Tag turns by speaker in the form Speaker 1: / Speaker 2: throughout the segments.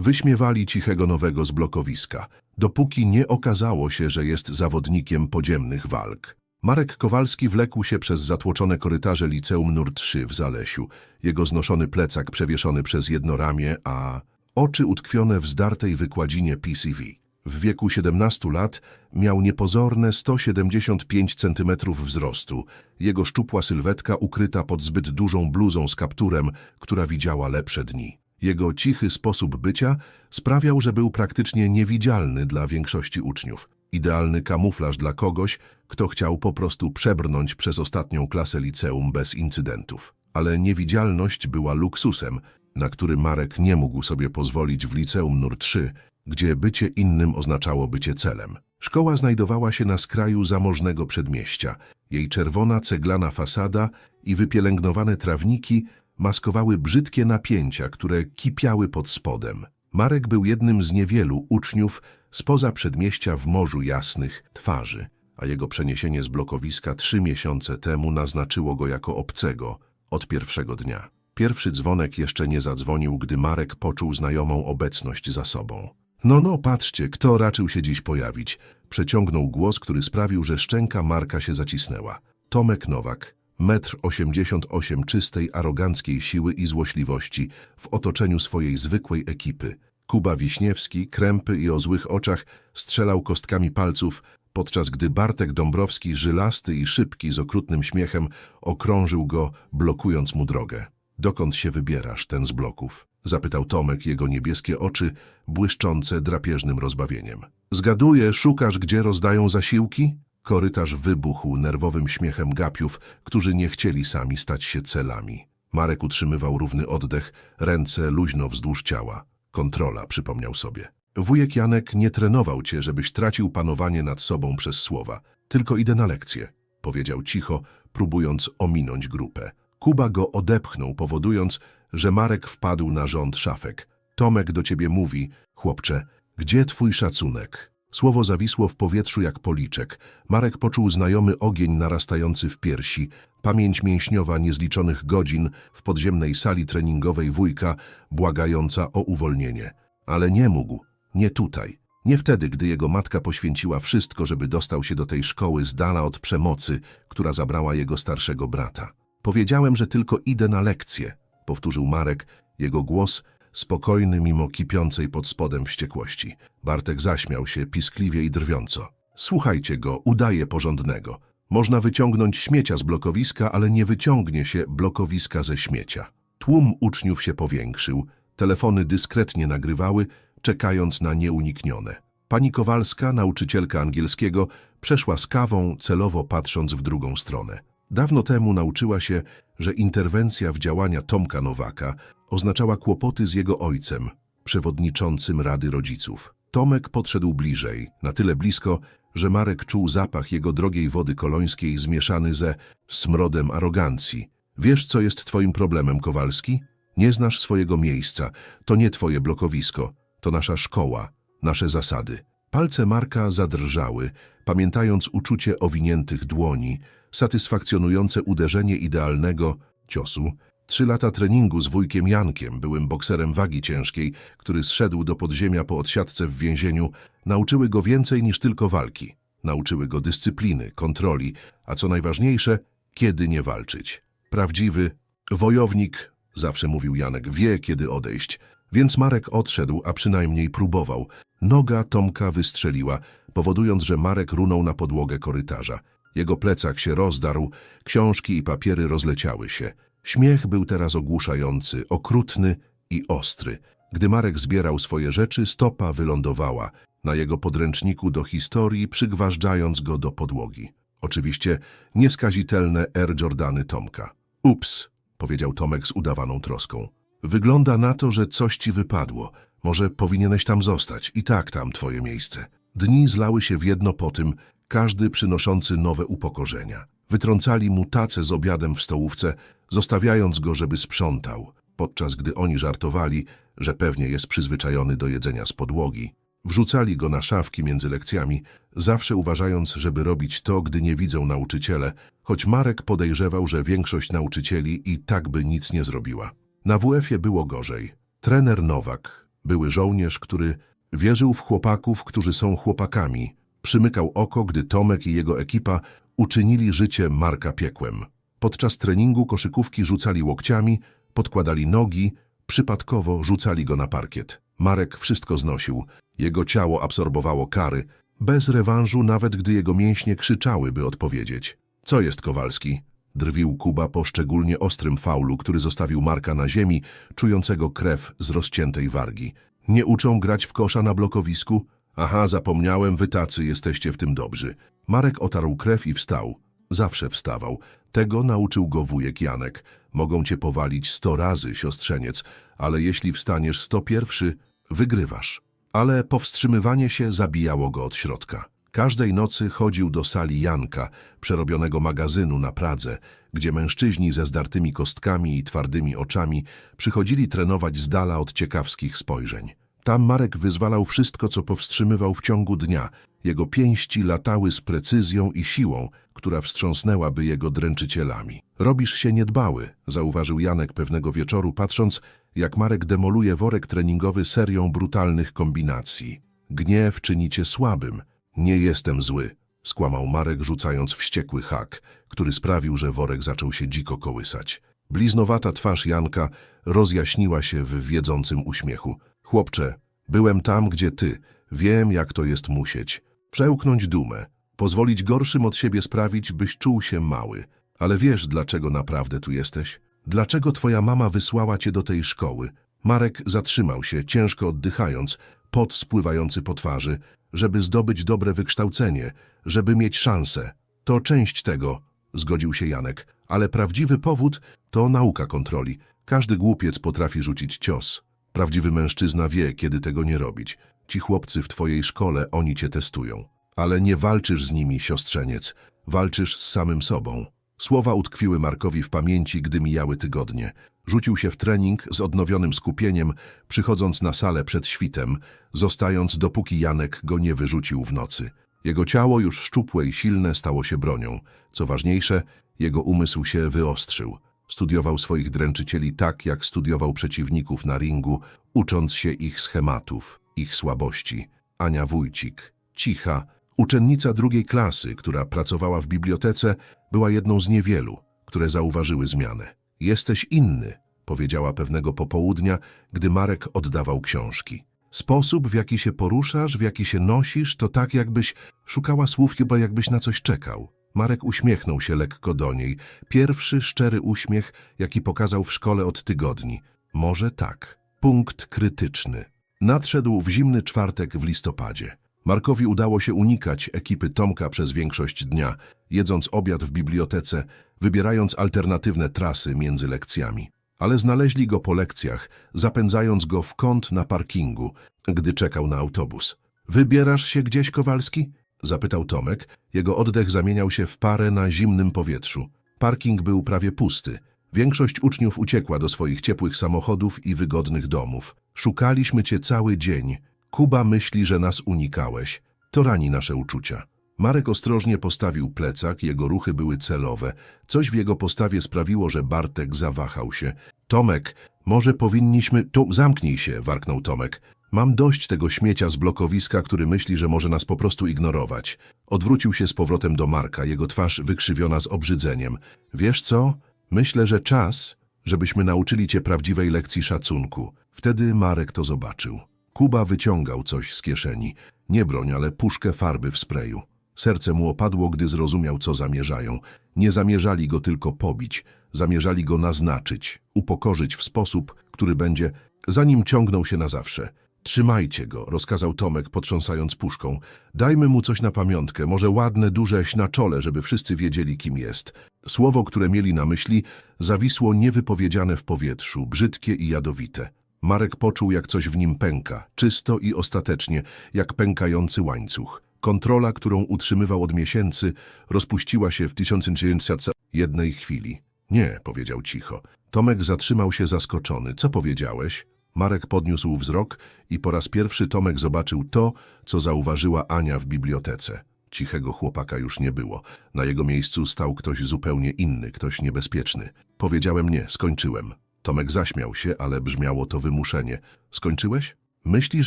Speaker 1: Wyśmiewali cichego nowego z blokowiska, dopóki nie okazało się, że jest zawodnikiem podziemnych walk. Marek Kowalski wlekł się przez zatłoczone korytarze liceum nr 3 w Zalesiu. Jego znoszony plecak przewieszony przez jedno ramię, a oczy utkwione w zdartej wykładzinie PCV. W wieku 17 lat miał niepozorne 175 cm wzrostu. Jego szczupła sylwetka ukryta pod zbyt dużą bluzą z kapturem, która widziała lepsze dni. Jego cichy sposób bycia sprawiał, że był praktycznie niewidzialny dla większości uczniów. Idealny kamuflaż dla kogoś, kto chciał po prostu przebrnąć przez ostatnią klasę liceum bez incydentów. Ale niewidzialność była luksusem, na który Marek nie mógł sobie pozwolić w liceum nr 3, gdzie bycie innym oznaczało bycie celem. Szkoła znajdowała się na skraju zamożnego przedmieścia. Jej czerwona ceglana fasada i wypielęgnowane trawniki maskowały brzydkie napięcia, które kipiały pod spodem. Marek był jednym z niewielu uczniów spoza przedmieścia w morzu jasnych twarzy, a jego przeniesienie z blokowiska trzy miesiące temu naznaczyło go jako obcego od pierwszego dnia. Pierwszy dzwonek jeszcze nie zadzwonił, gdy Marek poczuł znajomą obecność za sobą. No, no, patrzcie, kto raczył się dziś pojawić. Przeciągnął głos, który sprawił, że szczęka Marka się zacisnęła. Tomek Nowak, metr osiemdziesiąt osiem czystej, aroganckiej siły i złośliwości w otoczeniu swojej zwykłej ekipy. Kuba Wiśniewski, krępy i o złych oczach, strzelał kostkami palców, podczas gdy Bartek Dąbrowski, żylasty i szybki z okrutnym śmiechem, okrążył go, blokując mu drogę. Dokąd się wybierasz, ten z bloków? Zapytał Tomek, jego niebieskie oczy błyszczące drapieżnym rozbawieniem. Zgaduję, szukasz, gdzie rozdają zasiłki? Korytarz wybuchł nerwowym śmiechem gapiów, którzy nie chcieli sami stać się celami. Marek utrzymywał równy oddech, ręce luźno wzdłuż ciała. Kontrola, przypomniał sobie. Wujek Janek nie trenował cię, żebyś tracił panowanie nad sobą przez słowa. Tylko idę na lekcję, powiedział cicho, próbując ominąć grupę. Kuba go odepchnął, powodując, że Marek wpadł na rząd szafek. Tomek do ciebie mówi, chłopcze, gdzie twój szacunek? Słowo zawisło w powietrzu jak policzek. Marek poczuł znajomy ogień narastający w piersi, pamięć mięśniowa niezliczonych godzin w podziemnej sali treningowej wujka, błagająca o uwolnienie. Ale nie mógł, nie tutaj. Nie wtedy, gdy jego matka poświęciła wszystko, żeby dostał się do tej szkoły z dala od przemocy, która zabrała jego starszego brata. Powiedziałem, że tylko idę na lekcję, powtórzył Marek, jego głos spokojny mimo kipiącej pod spodem wściekłości. Bartek zaśmiał się piskliwie i drwiąco. Słuchajcie go, udaje porządnego. Można wyciągnąć śmiecia z blokowiska, ale nie wyciągnie się blokowiska ze śmiecia. Tłum uczniów się powiększył, telefony dyskretnie nagrywały, czekając na nieuniknione. Pani Kowalska, nauczycielka angielskiego, przeszła z kawą, celowo patrząc w drugą stronę. Dawno temu nauczyła się, że interwencja w działania Tomka Nowaka oznaczała kłopoty z jego ojcem, przewodniczącym Rady Rodziców. Tomek podszedł bliżej, na tyle blisko, że Marek czuł zapach jego drogiej wody kolońskiej zmieszany ze smrodem arogancji. Wiesz, co jest twoim problemem, Kowalski? Nie znasz swojego miejsca, to nie twoje blokowisko, to nasza szkoła, nasze zasady. Palce Marka zadrżały, pamiętając uczucie owiniętych dłoni, satysfakcjonujące uderzenie idealnego ciosu. Trzy lata treningu z wujkiem Jankiem, byłym bokserem wagi ciężkiej, który zszedł do podziemia po odsiadce w więzieniu, nauczyły go więcej niż tylko walki. Nauczyły go dyscypliny, kontroli, a co najważniejsze, kiedy nie walczyć. Prawdziwy wojownik, zawsze mówił Janek, wie kiedy odejść. Więc Marek odszedł, a przynajmniej próbował. Noga Tomka wystrzeliła, powodując, że Marek runął na podłogę korytarza. Jego plecak się rozdarł, książki i papiery rozleciały się. Śmiech był teraz ogłuszający, okrutny i ostry. Gdy Marek zbierał swoje rzeczy, stopa wylądowała na jego podręczniku do historii, przygważdżając go do podłogi. Oczywiście nieskazitelne Air Jordany Tomka. Ups, powiedział Tomek z udawaną troską. Wygląda na to, że coś ci wypadło. Może powinieneś tam zostać. I tak tam twoje miejsce. Dni zlały się w jedno po tym, każdy przynoszący nowe upokorzenia. Wytrącali mu tacę z obiadem w stołówce, zostawiając go, żeby sprzątał, podczas gdy oni żartowali, że pewnie jest przyzwyczajony do jedzenia z podłogi. Wrzucali go na szafki między lekcjami, zawsze uważając, żeby robić to, gdy nie widzą nauczyciele, choć Marek podejrzewał, że większość nauczycieli i tak by nic nie zrobiła. Na WF-ie było gorzej. Trener Nowak, Były żołnierz, który wierzył w chłopaków, którzy są chłopakami. Przymykał oko, gdy Tomek i jego ekipa uczynili życie Marka piekłem. Podczas treningu koszykówki rzucali łokciami, podkładali nogi, przypadkowo rzucali go na parkiet. Marek wszystko znosił. Jego ciało absorbowało kary, bez rewanżu, nawet gdy jego mięśnie krzyczały, by odpowiedzieć. Co jest Kowalski? Drwił Kuba po szczególnie ostrym faulu, który zostawił Marka na ziemi, czującego krew z rozciętej wargi. Nie uczą grać w kosza na blokowisku? Aha, zapomniałem, wy tacy jesteście w tym dobrzy. Marek otarł krew i wstał. Zawsze wstawał. Tego nauczył go wujek Janek. Mogą cię powalić sto razy, siostrzeniec, ale jeśli wstaniesz sto pierwszy, wygrywasz. Ale powstrzymywanie się zabijało go od środka. Każdej nocy chodził do sali Janka, przerobionego magazynu na Pradze, gdzie mężczyźni ze zdartymi kostkami i twardymi oczami przychodzili trenować z dala od ciekawskich spojrzeń. Tam Marek wyzwalał wszystko, co powstrzymywał w ciągu dnia. Jego pięści latały z precyzją i siłą, która wstrząsnęłaby jego dręczycielami. Robisz się niedbały, zauważył Janek pewnego wieczoru, patrząc, jak Marek demoluje worek treningowy serią brutalnych kombinacji. Gniew czyni cię słabym. Nie jestem zły, skłamał Marek, rzucając wściekły hak, który sprawił, że worek zaczął się dziko kołysać. Bliznowata twarz Janka rozjaśniła się w wiedzącym uśmiechu. Chłopcze, byłem tam, gdzie ty. Wiem, jak to jest musieć. Przełknąć dumę. Pozwolić gorszym od siebie sprawić, byś czuł się mały. Ale wiesz, dlaczego naprawdę tu jesteś? Dlaczego twoja mama wysłała cię do tej szkoły? Marek zatrzymał się, ciężko oddychając, pot spływający po twarzy, żeby zdobyć dobre wykształcenie, żeby mieć szansę. To część tego, zgodził się Janek, ale prawdziwy powód to nauka kontroli. Każdy głupiec potrafi rzucić cios. Prawdziwy mężczyzna wie, kiedy tego nie robić. Ci chłopcy w twojej szkole, oni cię testują. Ale nie walczysz z nimi, siostrzeniec. Walczysz z samym sobą. Słowa utkwiły Markowi w pamięci, gdy mijały tygodnie. Rzucił się w trening z odnowionym skupieniem, przychodząc na salę przed świtem, zostając dopóki Janek go nie wyrzucił w nocy. Jego ciało już szczupłe i silne stało się bronią. Co ważniejsze, jego umysł się wyostrzył. Studiował swoich dręczycieli tak, jak studiował przeciwników na ringu, ucząc się ich schematów, ich słabości. Ania Wójcik, cicha, uczennica drugiej klasy, która pracowała w bibliotece, była jedną z niewielu, które zauważyły zmianę. Jesteś inny, powiedziała pewnego popołudnia, gdy Marek oddawał książki. Sposób, w jaki się poruszasz, w jaki się nosisz, to tak jakbyś szukała słów, chyba jakbyś na coś czekał. Marek uśmiechnął się lekko do niej. Pierwszy szczery uśmiech, jaki pokazał w szkole od tygodni. Może tak. Punkt krytyczny. Nadszedł w zimny czwartek w listopadzie. Markowi udało się unikać ekipy Tomka przez większość dnia, jedząc obiad w bibliotece, wybierając alternatywne trasy między lekcjami. Ale znaleźli go po lekcjach, zapędzając go w kąt na parkingu, gdy czekał na autobus. Wybierasz się gdzieś, Kowalski? Zapytał Tomek. Jego oddech zamieniał się w parę na zimnym powietrzu. Parking był prawie pusty. Większość uczniów uciekła do swoich ciepłych samochodów i wygodnych domów. Szukaliśmy cię cały dzień. Kuba myśli, że nas unikałeś. To rani nasze uczucia. Marek ostrożnie postawił plecak, jego ruchy były celowe. Coś w jego postawie sprawiło, że Bartek zawahał się. Tomek, może powinniśmy... Tu, zamknij się, warknął Tomek. Mam dość tego śmiecia z blokowiska, który myśli, że może nas po prostu ignorować. Odwrócił się z powrotem do Marka, jego twarz wykrzywiona z obrzydzeniem. Wiesz co? Myślę, że czas, żebyśmy nauczyli cię prawdziwej lekcji szacunku. Wtedy Marek to zobaczył. Kuba wyciągał coś z kieszeni. Nie broń, ale puszkę farby w sprayu. Serce mu opadło, gdy zrozumiał, co zamierzają. Nie zamierzali go tylko pobić, zamierzali go naznaczyć, upokorzyć w sposób, który będzie, zanim ciągnął się na zawsze. Trzymajcie go, rozkazał Tomek, potrząsając puszką. Dajmy mu coś na pamiątkę, może ładne, duże na czole, żeby wszyscy wiedzieli, kim jest. Słowo, które mieli na myśli, zawisło niewypowiedziane w powietrzu, brzydkie i jadowite. Marek poczuł, jak coś w nim pęka, czysto i ostatecznie, jak pękający łańcuch. Kontrola, którą utrzymywał od miesięcy, rozpuściła się w 1900 jednej chwili. Nie, powiedział cicho. Tomek zatrzymał się zaskoczony. Co powiedziałeś? Marek podniósł wzrok i po raz pierwszy Tomek zobaczył to, co zauważyła Ania w bibliotece. Cichego chłopaka już nie było. Na jego miejscu stał ktoś zupełnie inny, ktoś niebezpieczny. Powiedziałem nie, skończyłem. Tomek zaśmiał się, ale brzmiało to wymuszenie. Skończyłeś? Myślisz,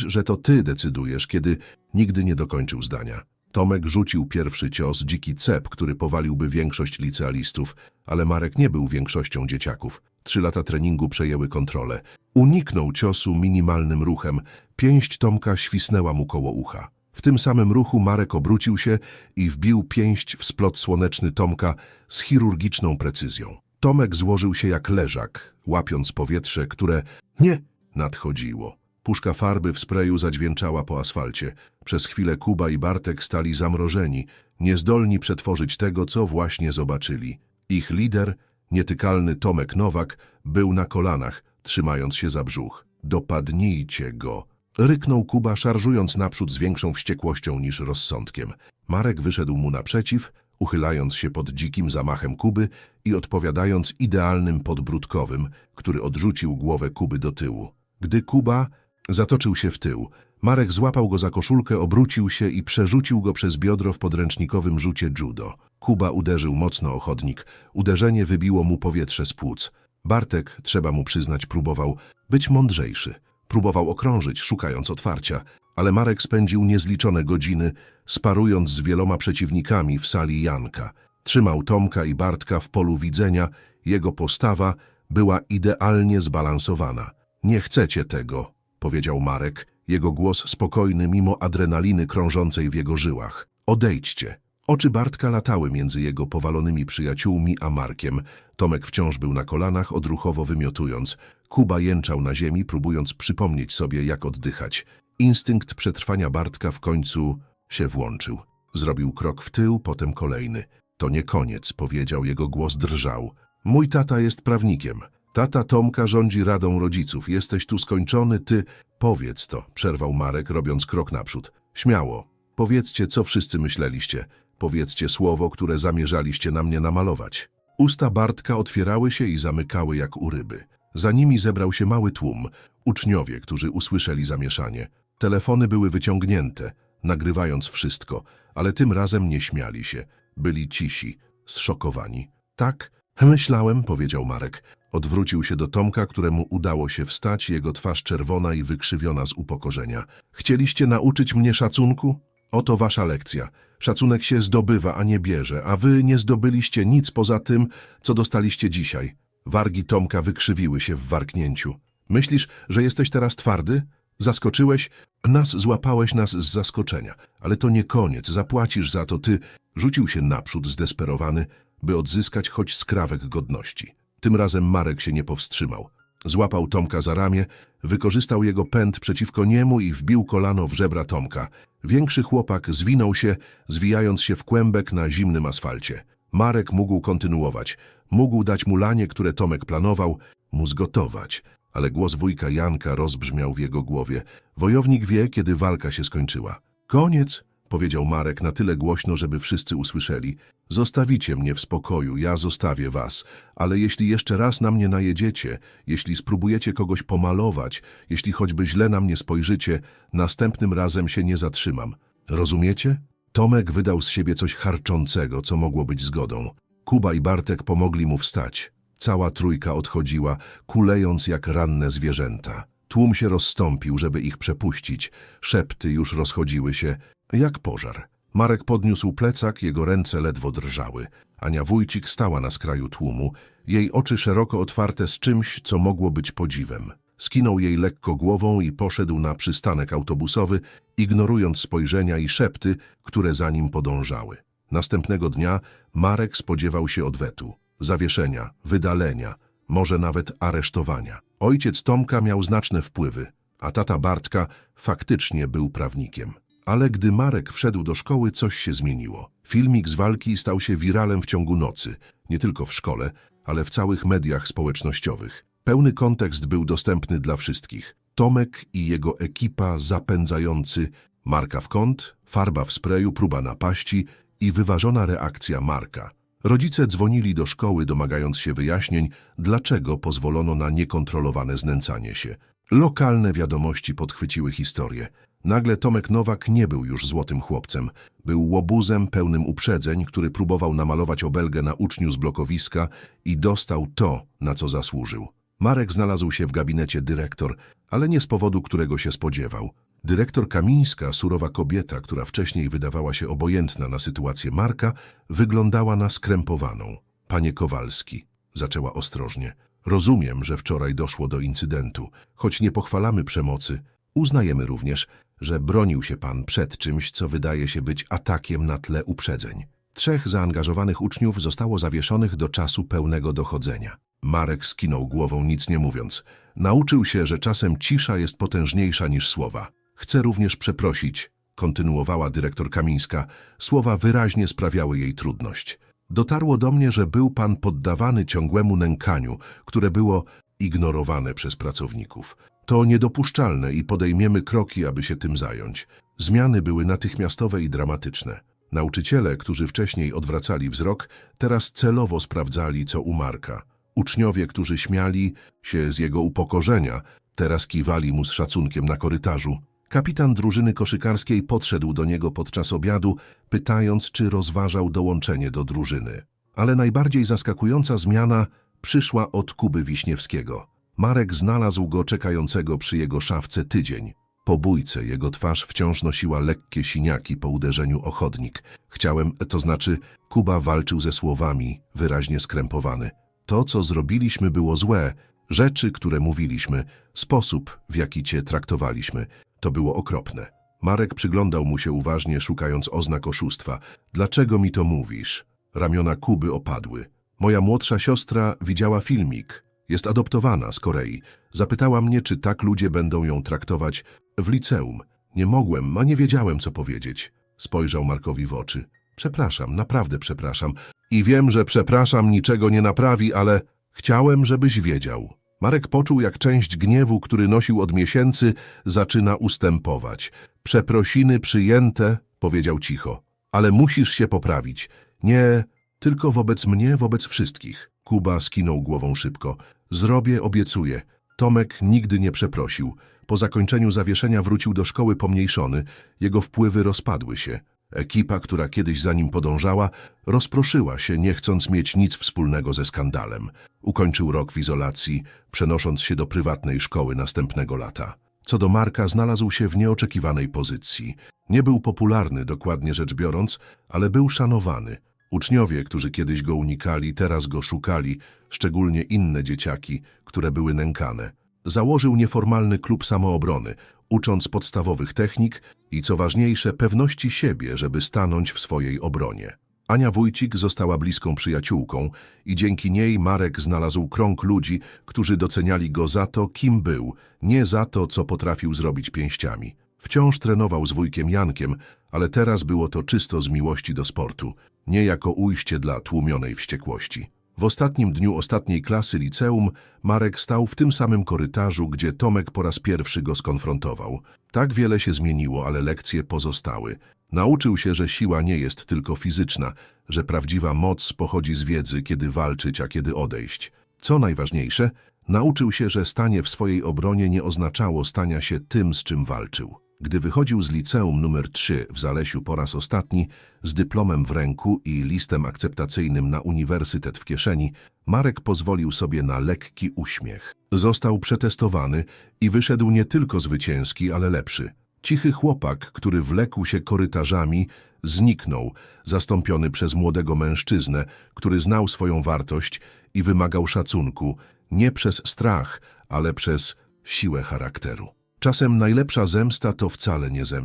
Speaker 1: że to ty decydujesz, kiedy nigdy nie dokończył zdania. Tomek rzucił pierwszy cios, dziki cep, który powaliłby większość licealistów, ale Marek nie był większością dzieciaków. Trzy lata treningu przejęły kontrolę. Uniknął ciosu minimalnym ruchem. Pięść Tomka świsnęła mu koło ucha. W tym samym ruchu Marek obrócił się i wbił pięść w splot słoneczny Tomka z chirurgiczną precyzją. Tomek złożył się jak leżak, łapiąc powietrze, które nie nadchodziło. Puszka farby w sprayu zadźwięczała po asfalcie. Przez chwilę Kuba i Bartek stali zamrożeni, niezdolni przetworzyć tego, co właśnie zobaczyli. Ich lider, nietykalny Tomek Nowak, był na kolanach, trzymając się za brzuch. Dopadnijcie go! Ryknął Kuba, szarżując naprzód z większą wściekłością niż rozsądkiem. Marek wyszedł mu naprzeciw, uchylając się pod dzikim zamachem Kuby i odpowiadając idealnym podbródkowym, który odrzucił głowę Kuby do tyłu. Gdy Kuba zatoczył się w tył, Marek złapał go za koszulkę, obrócił się i przerzucił go przez biodro w podręcznikowym rzucie judo. Kuba uderzył mocno o chodnik. Uderzenie wybiło mu powietrze z płuc. Bartek, trzeba mu przyznać, próbował być mądrzejszy. Próbował okrążyć, szukając otwarcia, ale Marek spędził niezliczone godziny, sparując z wieloma przeciwnikami w sali Janka. Trzymał Tomka i Bartka w polu widzenia, jego postawa była idealnie zbalansowana. Nie chcecie tego, powiedział Marek, jego głos spokojny mimo adrenaliny krążącej w jego żyłach. Odejdźcie. Oczy Bartka latały między jego powalonymi przyjaciółmi a Markiem. Tomek wciąż był na kolanach, odruchowo wymiotując. Kuba jęczał na ziemi, próbując przypomnieć sobie, jak oddychać. Instynkt przetrwania Bartka w końcu się włączył. Zrobił krok w tył, potem kolejny. To nie koniec, powiedział, jego głos drżał. Mój tata jest prawnikiem. Tata Tomka rządzi radą rodziców. Jesteś tu skończony, ty... Powiedz to, przerwał Marek, robiąc krok naprzód. Śmiało. Powiedzcie, co wszyscy myśleliście. Powiedzcie słowo, które zamierzaliście na mnie namalować. Usta Bartka otwierały się i zamykały jak u ryby. Za nimi zebrał się mały tłum, uczniowie, którzy usłyszeli zamieszanie. Telefony były wyciągnięte, nagrywając wszystko, ale tym razem nie śmiali się. Byli cisi, zszokowani. Tak, myślałem, powiedział Marek. Odwrócił się do Tomka, któremu udało się wstać, jego twarz czerwona i wykrzywiona z upokorzenia. Chcieliście nauczyć mnie szacunku? Oto wasza lekcja. Szacunek się zdobywa, a nie bierze, a wy nie zdobyliście nic poza tym, co dostaliście dzisiaj. Wargi Tomka wykrzywiły się w warknięciu. Myślisz, że jesteś teraz twardy? Zaskoczyłeś? Nas złapałeś nas z zaskoczenia. Ale to nie koniec, zapłacisz za to ty. Rzucił się naprzód zdesperowany, by odzyskać choć skrawek godności. Tym razem Marek się nie powstrzymał. Złapał Tomka za ramię, wykorzystał jego pęd przeciwko niemu i wbił kolano w żebra Tomka. Większy chłopak zwinął się, zwijając się w kłębek na zimnym asfalcie. Marek mógł kontynuować. Mógł dać mu lanie, które Tomek planował, mu zgotować. Ale głos wujka Janka rozbrzmiał w jego głowie. Wojownik wie, kiedy walka się skończyła. Koniec, powiedział Marek na tyle głośno, żeby wszyscy usłyszeli. Zostawicie mnie w spokoju, ja zostawię was, ale jeśli jeszcze raz na mnie najedziecie, jeśli spróbujecie kogoś pomalować, jeśli choćby źle na mnie spojrzycie, następnym razem się nie zatrzymam. Rozumiecie? Tomek wydał z siebie coś harczącego, co mogło być zgodą. Kuba i Bartek pomogli mu wstać. Cała trójka odchodziła, kulejąc jak ranne zwierzęta. Tłum się rozstąpił, żeby ich przepuścić. Szepty już rozchodziły się, jak pożar. Marek podniósł plecak, jego ręce ledwo drżały. Ania Wójcik stała na skraju tłumu, jej oczy szeroko otwarte z czymś, co mogło być podziwem. Skinął jej lekko głową i poszedł na przystanek autobusowy, ignorując spojrzenia i szepty, które za nim podążały. Następnego dnia Marek spodziewał się odwetu, zawieszenia, wydalenia, może nawet aresztowania. Ojciec Tomka miał znaczne wpływy, a tata Bartka faktycznie był prawnikiem. Ale gdy Marek wszedł do szkoły, coś się zmieniło. Filmik z walki stał się wiralem w ciągu nocy, nie tylko w szkole, ale w całych mediach społecznościowych. Pełny kontekst był dostępny dla wszystkich. Tomek i jego ekipa zapędzający Marka w kąt, farba w sprayu, próba napaści i wyważona reakcja Marka. Rodzice dzwonili do szkoły, domagając się wyjaśnień, dlaczego pozwolono na niekontrolowane znęcanie się. Lokalne wiadomości podchwyciły historię. Nagle Tomek Nowak nie był już złotym chłopcem. Był łobuzem pełnym uprzedzeń, który próbował namalować obelgę na uczniu z blokowiska i dostał to, na co zasłużył. Marek znalazł się w gabinecie dyrektor, ale nie z powodu, którego się spodziewał. Dyrektor Kamińska, surowa kobieta, która wcześniej wydawała się obojętna na sytuację Marka, wyglądała na skrępowaną. Panie Kowalski, zaczęła ostrożnie. Rozumiem, że wczoraj doszło do incydentu. Choć nie pochwalamy przemocy, uznajemy również, że bronił się pan przed czymś, co wydaje się być atakiem na tle uprzedzeń. Trzech zaangażowanych uczniów zostało zawieszonych do czasu pełnego dochodzenia. Marek skinął głową, nic nie mówiąc. Nauczył się, że czasem cisza jest potężniejsza niż słowa. Chcę również przeprosić, kontynuowała dyrektor Kamińska. Słowa wyraźnie sprawiały jej trudność. Dotarło do mnie, że był pan poddawany ciągłemu nękaniu, które było ignorowane przez pracowników. To niedopuszczalne i podejmiemy kroki, aby się tym zająć. Zmiany były natychmiastowe i dramatyczne. Nauczyciele, którzy wcześniej odwracali wzrok, teraz celowo sprawdzali, co u Marka. Uczniowie, którzy śmiali się z jego upokorzenia, teraz kiwali mu z szacunkiem na korytarzu. Kapitan drużyny koszykarskiej podszedł do niego podczas obiadu, pytając, czy rozważał dołączenie do drużyny. Ale najbardziej zaskakująca zmiana przyszła od Kuby Wiśniewskiego. Marek znalazł go czekającego przy jego szafce tydzień. Po bójce jego twarz wciąż nosiła lekkie siniaki po uderzeniu o chodnik. Chciałem, to znaczy, Kuba walczył ze słowami, wyraźnie skrępowany. To, co zrobiliśmy, było złe. Rzeczy, które mówiliśmy, sposób, w jaki cię traktowaliśmy, to było okropne. Marek przyglądał mu się uważnie, szukając oznak oszustwa. Dlaczego mi to mówisz? Ramiona Kuby opadły. Moja młodsza siostra widziała filmik. Jest adoptowana z Korei. Zapytała mnie, czy tak ludzie będą ją traktować w liceum. Nie mogłem, a nie wiedziałem, co powiedzieć. Spojrzał Markowi w oczy. Przepraszam, naprawdę przepraszam. I wiem, że przepraszam niczego nie naprawi, ale chciałem, żebyś wiedział. Marek poczuł, jak część gniewu, który nosił od miesięcy, zaczyna ustępować. Przeprosiny przyjęte, powiedział cicho. Ale musisz się poprawić. Nie tylko wobec mnie, wobec wszystkich. Kuba skinął głową szybko. Zrobię, obiecuję. Tomek nigdy nie przeprosił. Po zakończeniu zawieszenia wrócił do szkoły pomniejszony. Jego wpływy rozpadły się. Ekipa, która kiedyś za nim podążała, rozproszyła się, nie chcąc mieć nic wspólnego ze skandalem. Ukończył rok w izolacji, przenosząc się do prywatnej szkoły następnego lata. Co do Marka, znalazł się w nieoczekiwanej pozycji. Nie był popularny, dokładnie rzecz biorąc, ale był szanowany. Uczniowie, którzy kiedyś go unikali, teraz go szukali, szczególnie inne dzieciaki, które były nękane. Założył nieformalny klub samoobrony, ucząc podstawowych technik i, co ważniejsze, pewności siebie, żeby stanąć w swojej obronie. Ania Wójcik została bliską przyjaciółką i dzięki niej Marek znalazł krąg ludzi, którzy doceniali go za to, kim był, nie za to, co potrafił zrobić pięściami. Wciąż trenował z wujkiem Jankiem, ale teraz było to czysto z miłości do sportu, nie jako ujście dla tłumionej wściekłości. W ostatnim dniu ostatniej klasy liceum Marek stał w tym samym korytarzu, gdzie Tomek po raz pierwszy go skonfrontował. Tak wiele się zmieniło, ale lekcje pozostały. Nauczył się, że siła nie jest tylko fizyczna, że prawdziwa moc pochodzi z wiedzy, kiedy walczyć, a kiedy odejść. Co najważniejsze, nauczył się, że stanie w swojej obronie nie oznaczało stania się tym, z czym walczył. Gdy wychodził z liceum numer 3 w Zalesiu po raz ostatni, z dyplomem w ręku i listem akceptacyjnym na uniwersytet w kieszeni, Marek pozwolił sobie na lekki uśmiech. Został przetestowany i wyszedł nie tylko zwycięski, ale lepszy. Cichy chłopak, który wlekł się korytarzami, zniknął, zastąpiony przez młodego mężczyznę, który znał swoją wartość i wymagał szacunku, nie przez strach, ale przez siłę charakteru. Czasem najlepsza zemsta to wcale nie zemsta.